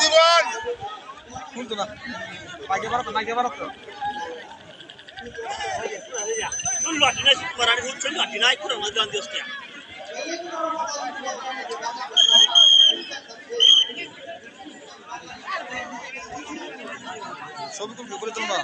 জীবন শুনতো না মাইকে বাড়াতো মাইকে বাড়াতো ছবি তুলবে করে তুল না।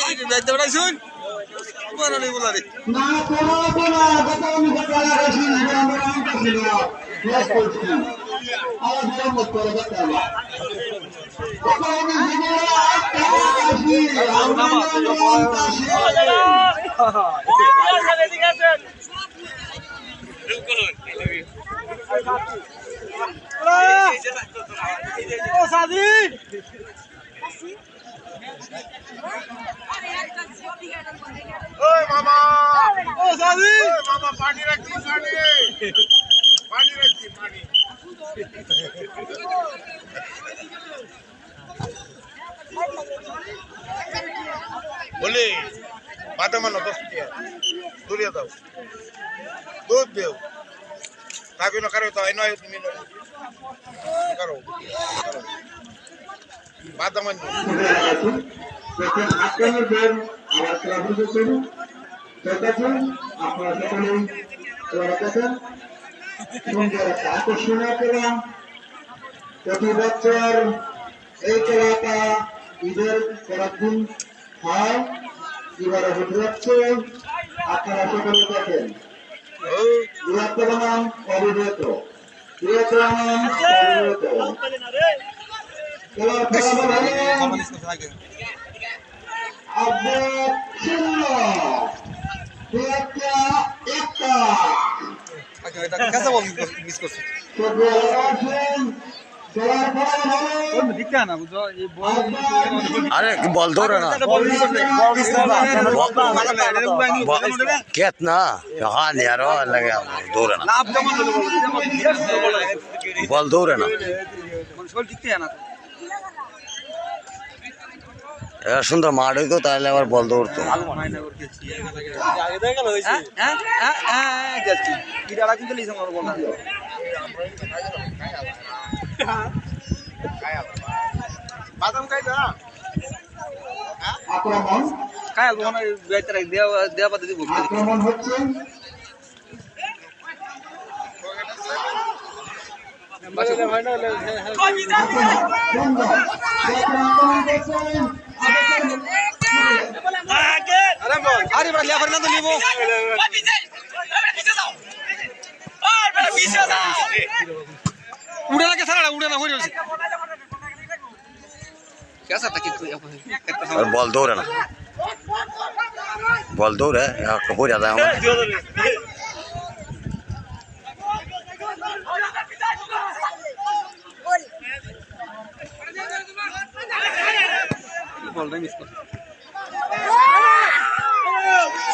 এই রে যাইতে বড়াই শুন। ও সাদি ওই মামা। ও সাদি মামা পানি রাখছি পানি। পানি রাখছি পানি। বলি বাদে মানো দশ টিয়া দূরিয়ে দাও। দুধ দেও। খাবি না কারও তো নয় তুমি নয়। কারও আপনারা সকলেই আকর্ষণীয় খেলা প্রতি বছর এই খেলাটা ঈদের পরের দিন হয় এবারে হতে যাচ্ছে আপনারা সকলে দেখেন বৃহত্তর নাম অবিরত বৃহত্তর নাম অবিরত कैसे बॉल मिस कर अरे बॉल दो ना। रहना बॉल दो रहना সুন্দর মাঠ হইতো তাহলে আবার বল দৌড়তো হ্যাঁ হ্যাঁ হ্যাঁ মারবো না या तो Limo. वो ना कैसा लड़ा? उड़े ना हो रही कैसा तक और बॉल दो रहना बॉल दो है यहाँ हो जाता है बोल रहे हैं इसको।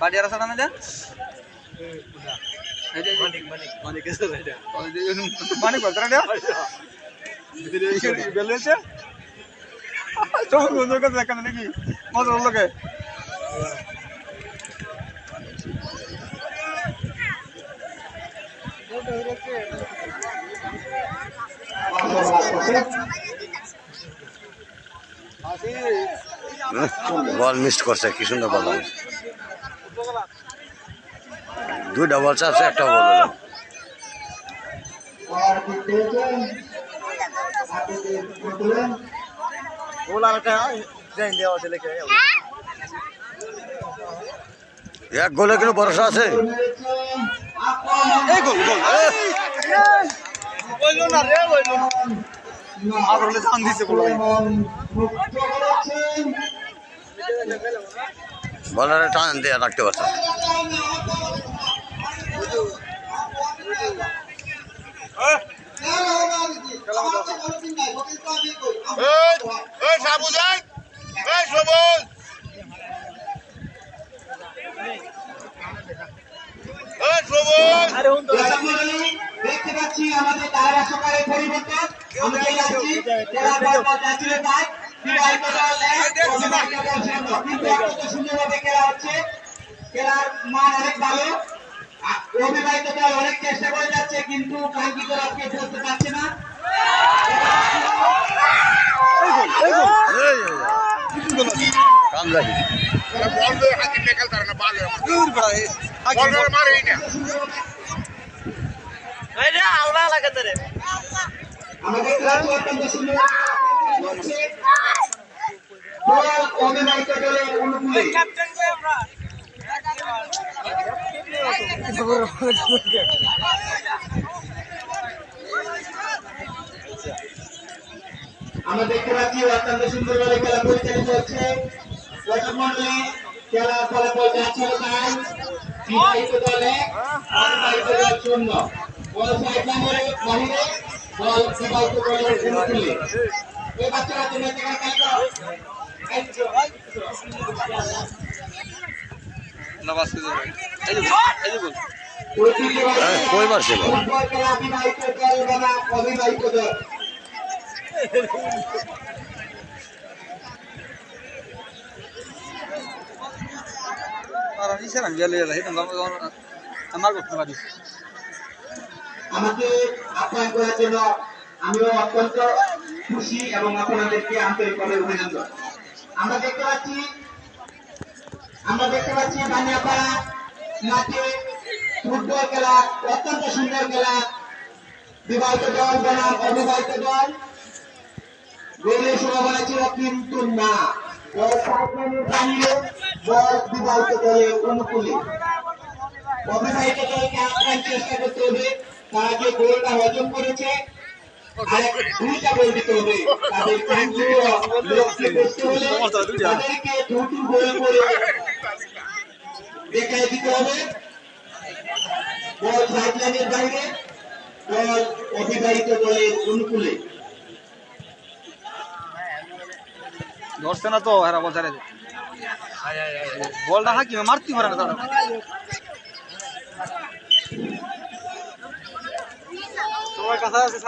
বাড়ি আর সাড়া না যা মানিক বলতে না বেলেছে চোখ বন্ধ করে দেখা নাকি মজা লোকে বল মিস করছে, কি সুন্দর বল দুইটা বল আছে একটা বল এক গোলে কিন্তু ভরসা আছে। না রে, বলল আর দিছে বলো বলারে টান দিয়ে রাখতে পারছ। এই এই সাবুজ এই এই সবুজ। এই সবুজ দেখতে পাচ্ছি আমাদের তারা সকালের পরিবর্তন। আমি যাচ্ছি সুন্দরভাবে খেলা হচ্ছে খেলার মান অনেক ভালো অনেক চেষ্টা করে যাচ্ছে কিন্তু কাঙ্ক্ষিত লক্ষ্যে পৌঁছতে পারছে না আমাদের খেলাটি অত্যন্ত সুন্দর দল অবিবাহিত দলের অনুকূলে আমরা দেখতে পাচ্ছি অত্যন্ত সুন্দরভাবে খেলা পরিচালিত হচ্ছে। দর্শক মন্ডলী খেলার ফলাফল যাচ্ছিল তাই বিবাহিত দলে অবিবাহিত শূন্য বল সাইডলাইনের বাহিরে বল বিবাহিত দলের এই বাচ্চারা তোমরা করো হ্যাঁ, কই আমার করতে পারি আমাকে আপ্যায়ন করার জন্য আমিও অত্যন্ত খুশি এবং আপনাদেরকে আন্তরিকভাবে অভিনন্দন। আমরা দেখতে পাচ্ছি, আমরা দেখতে পাচ্ছি বানিয়াপাড়া মাঠে ফুটবল খেলা, অত্যন্ত সুন্দর খেলা। বিবাহিত দল বনাম অবিবাহিত দল। গোলের সম্ভাবনা ছিল কিন্তু না। বিবাহিত দলের অনুকূলে। অবিবাহিত দলকে আপ্রাণ চেষ্টা করতে হবে। তারা যে গোলটা হজম করেছে গোল দিতে হবে তাদের কাঙ্ক্ষিত লক্ষ্যে পৌঁছতে হলে তাদেরকে দুটো গোল করে দেখায় দিতে হবে বল সাইডলাইনের বাইরে বল অবিবাহিত দলের অনুকূলে ধরছে না তো হেরা বল বলটা হাকি মারতে পারে না তারা তোমার কাছে আছে